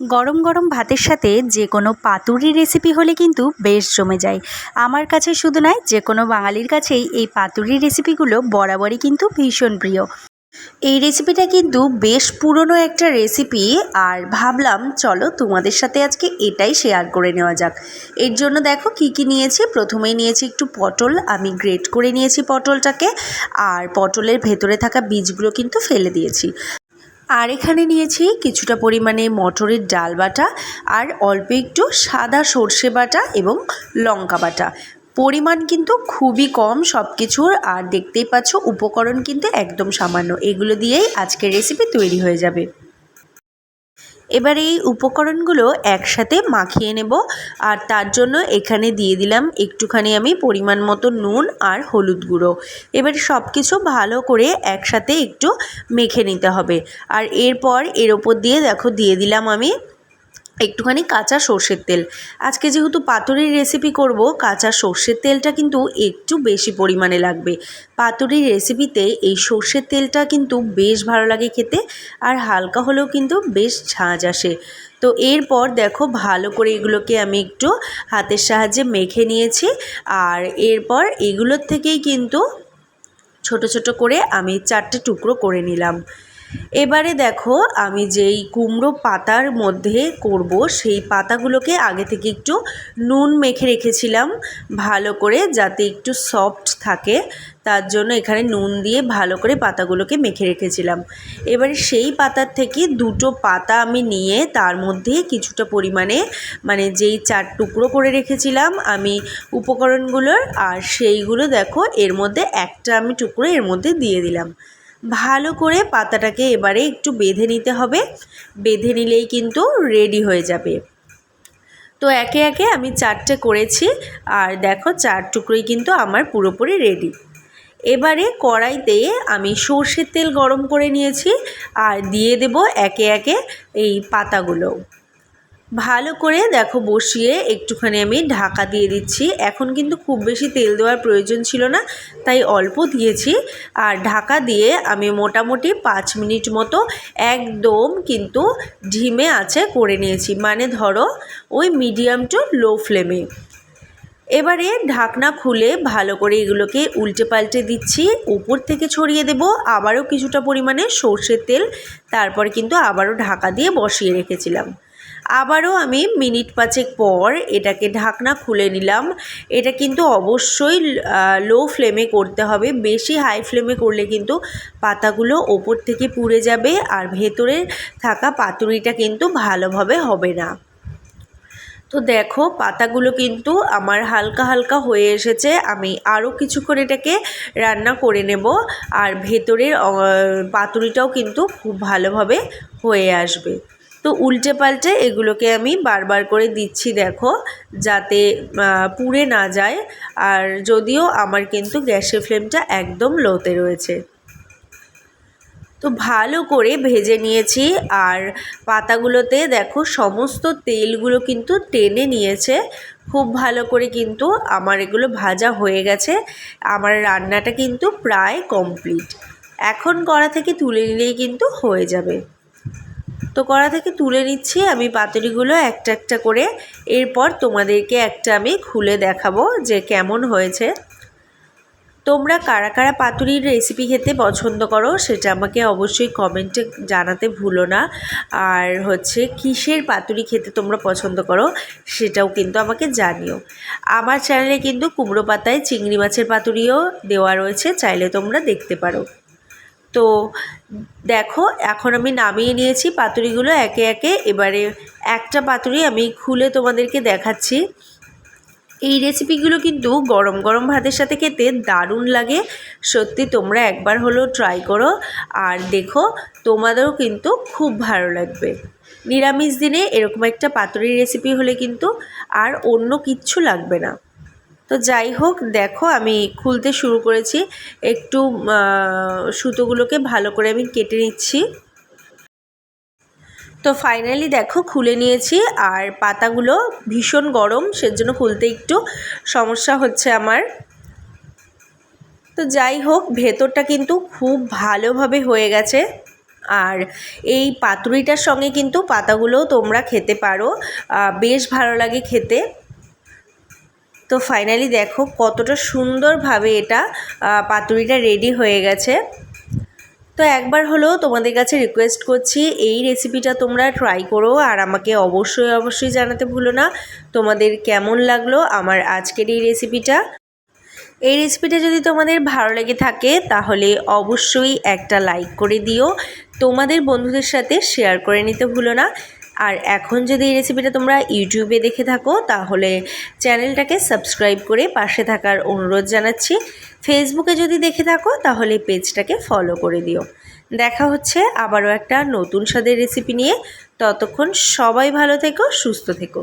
গরম গরম ভাতের সাথে যে কোনো পাতুরি রেসিপি হলে কিন্তু বেশ জমে যায়। আমার কাছে শুধু নয়, যে কোনো বাঙালির কাছেই এই পাতুরি রেসিপিগুলো বরাবরই কিন্তু ভীষণ প্রিয়। এই রেসিপিটা কিন্তু বেশ পুরনো একটা রেসিপি আর ভাবলাম চলো তোমাদের সাথে আজকে এটাই শেয়ার করে নেওয়া যাক। এর জন্য দেখো কি কি নিয়েছি, প্রথমেই নিয়েছি একটু পটল, আমি গ্রেট করে নিয়েছি পটলটাকে, আর পটলের ভেতরে থাকা বীজগুলো কিন্তু ফেলে দিয়েছি। আর এখানে নিয়েছি কিছুটা পরিমাণে মটরের ডাল বাটা আর অল্প একটু সাদা সর্ষে বাটা এবং লঙ্কা বাটা। পরিমাণ কিন্তু খুবই কম সব কিছুর আর দেখতেই পাচ্ছ উপকরণ কিন্তু একদম সামান্য। এগুলো দিয়েই আজকের রেসিপি তৈরি হয়ে যাবে। এবার এই উপকরণগুলো একসাথে মাখিয়ে নেব, আর তার জন্য এখানে দিয়ে দিলাম একটুখানি আমি পরিমাণ মতো নুন আর হলুদ গুঁড়ো। এবার সব কিছু ভালো করে একসাথে একটু মেখে নিতে হবে। আর এরপর এর ওপর দিয়ে দেখো, দিয়ে দিলাম আমি একটুখানি কাঁচা সর্ষের তেল। আজকে যেহেতু পাতুরির রেসিপি করব, কাঁচা সর্ষের তেলটা কিন্তু একটু বেশি পরিমাণে লাগবে। পাতুরির রেসিপিতে এই সর্ষের তেলটা কিন্তু বেশ ভালো লাগে খেতে আর হালকা হলেও কিন্তু বেশ ঝাঁঝ আসে। তো এরপর দেখো ভালো করে এগুলোকে আমি একটু হাতের সাহায্যে মেখে নিয়েছি আর এরপর এগুলোর থেকেই কিন্তু ছোট ছোট করে আমি চারটে টুকরো করে নিলাম। এবারে দেখো আমি যেই কুমড়ো পাতার মধ্যে করব, সেই পাতাগুলোকে আগে থেকে একটু নুন মেখে রেখেছিলাম ভালো করে যাতে একটু সফট থাকে। তার জন্য এখানে নুন দিয়ে ভালো করে পাতাগুলোকে মেখে রেখেছিলাম। এবারে সেই পাতার থেকে দুটো পাতা আমি নিয়ে তার মধ্যে কিছুটা পরিমাণে মানে যেই চার টুকরো করে রেখেছিলাম আমি উপকরণগুলোর, আর সেইগুলো দেখো এর মধ্যে একটা আমি টুকরো এর মধ্যে দিয়ে দিলাম। ভালো করে পাতাটাকে এবারে একটু বেঁধে নিতে হবে। বেঁধে নিলেই কিন্তু রেডি হয়ে যাবে। তো একে একে আমি চারটে করেছি আর দেখো চার টুকরোই কিন্তু আমার পুরোপুরি রেডি এবারে কড়াইতে আমি সর্ষের তেল গরম করে নিয়েছি আর দিয়ে দেব একে একে এই পাতাগুলো। ভালো করে দেখো বসিয়ে একটুখানি আমি ঢাকা দিয়ে দিচ্ছি। এখন কিন্তু খুব বেশি তেল দেওয়ার প্রয়োজন ছিল না, তাই অল্প দিয়েছি। আর ঢাকা দিয়ে আমি মোটামুটি পাঁচ মিনিট মতো একদম কিন্তু ঢিমে আছে করে নিয়েছি। মানে ধরো ওই মিডিয়াম টু লো ফ্লেমে। এবারে ঢাকনা খুলে ভালো করে এগুলোকে উল্টে পাল্টে দিচ্ছি। উপর থেকে ছড়িয়ে দেব, আবারও কিছুটা পরিমাণে সর্ষের তেল। তারপর কিন্তু আবারও ঢাকা দিয়ে বসিয়ে রেখেছিলাম। আবারও আমি মিনিট পাঁচেক পর এটাকে ঢাকনা খুলে নিলাম। এটা কিন্তু অবশ্যই লো ফ্লেমে করতে হবে। বেশি হাই ফ্লেমে করলে কিন্তু পাতাগুলো ওপর থেকে পুড়ে যাবে আর ভেতরে থাকা পাতুরিটা কিন্তু ভালোভাবে হবে না। তো দেখো, পাতাগুলো কিন্তু আমার হালকা হালকা হয়ে এসেছে। আমি আরও কিছুক্ষণ এটাকে রান্না করে নেব আর ভেতরের পাতুরিটাও কিন্তু খুব ভালোভাবে হয়ে আসবে। তো উল্টে পাল্টে এগুলোকে আমি বারবার করে দিচ্ছি, দেখো, যাতে পুড়ে না যায়। আর যদিও আমার কিন্তু গ্যাসের ফ্লেমটা একদম লোতে রয়েছে। তো ভালো করে ভেজে নিয়েছি। আর পাতাগুলোতে, দেখো, সমস্ত তেলগুলো কিন্তু টেনে নিয়েছে। খুব ভালো করে কিন্তু আমার এগুলো ভাজা হয়ে গেছে। আমার রান্নাটা কিন্তু প্রায় কমপ্লিট। এখন কড়া থেকে তুলে নিলেই কিন্তু হয়ে যাবে। তো কড়া থেকে তুলে নিচ্ছি। আমি পাতুরিগুলো একটা একটা করে এরপর তোমাদেরকে একটা আমি খুলে দেখাবো যে কেমন হয়েছে। তোমরা কারা কারা পাতুরির রেসিপি খেতে পছন্দ করো সেটা আমাকে অবশ্যই কমেন্টে জানাতে ভুলো না। আর হচ্ছে কিসের পাতুরি খেতে তোমরা পছন্দ করো সেটাও কিন্তু আমাকে জানিও। আমার চ্যানেলে কিন্তু কুমড়ো পাতায় চিংড়ি মাছের পাতুরিও দেওয়া রয়েছে, চাইলে তোমরা দেখতে পারো। তো দেখো, এখন আমি নামিয়ে নিয়েছি পাতুরিগুলো একে একে। এবারে একটা পাতুরি আমি খুলে তোমাদেরকে দেখাচ্ছি। এই রেসিপিগুলো কিন্তু গরম গরম ভাতের সাথে খেতে দারুণ লাগে। সত্যি তোমরা একবার হলেও ট্রাই করো। আর দেখো, তোমাদেরও কিন্তু খুব ভালো লাগবে। নিরামিষ দিনে এরকম একটা পাতুরির রেসিপি হলে কিন্তু আর অন্য কিচ্ছু লাগবে না। তো যাই হোক, দেখো আমি খুলতে শুরু করেছি। একটু সুতোগুলোকে ভালো করে আমি কেটে নিচ্ছি। তো ফাইনালি দেখো, খুলে নিয়েছি আর পাতাগুলো ভীষণ গরম, সেজন্য খুলতে একটু সমস্যা হচ্ছে আমার। তো যাই হোক, ভেতরটা কিন্তু খুব ভালোভাবে হয়ে গেছে। আর এই পাতুরিটার সঙ্গে কিন্তু পাতাগুলোও তোমরা খেতে পারো। বেশ ভালো লাগে খেতে। তো ফাইনালি দেখো কতটা সুন্দরভাবে এটা পাতুরিটা রেডি হয়ে গেছে। তো একবার হলেও তোমাদের কাছে রিকোয়েস্ট করছি, এই রেসিপিটা তোমরা ট্রাই করো আর আমাকে অবশ্যই অবশ্যই জানাতে ভুলো না। তোমাদের কেমন লাগল আমার আজকের এই রেসিপিটা এই রেসিপিটা যদি তোমাদের ভালো লেগে থাকে, তাহলে অবশ্যই একটা লাইক করে দিও। তোমাদের বন্ধুদের সাথে শেয়ার করে নিতে ভুলো না। আর এখন যদি এই রেসিপিটা তোমরা ইউটিউবে দেখে থাকো, তাহলে চ্যানেলটাকে সাবস্ক্রাইব করে পাশে থাকার অনুরোধ জানাচ্ছি। ফেসবুকে যদি দেখে থাকো, তাহলে পেজটাকে ফলো করে দিও। দেখা হচ্ছে আবারও একটা নতুন স্বাদের রেসিপি নিয়ে। ততক্ষণ সবাই ভালো থেকো, সুস্থ থেকো।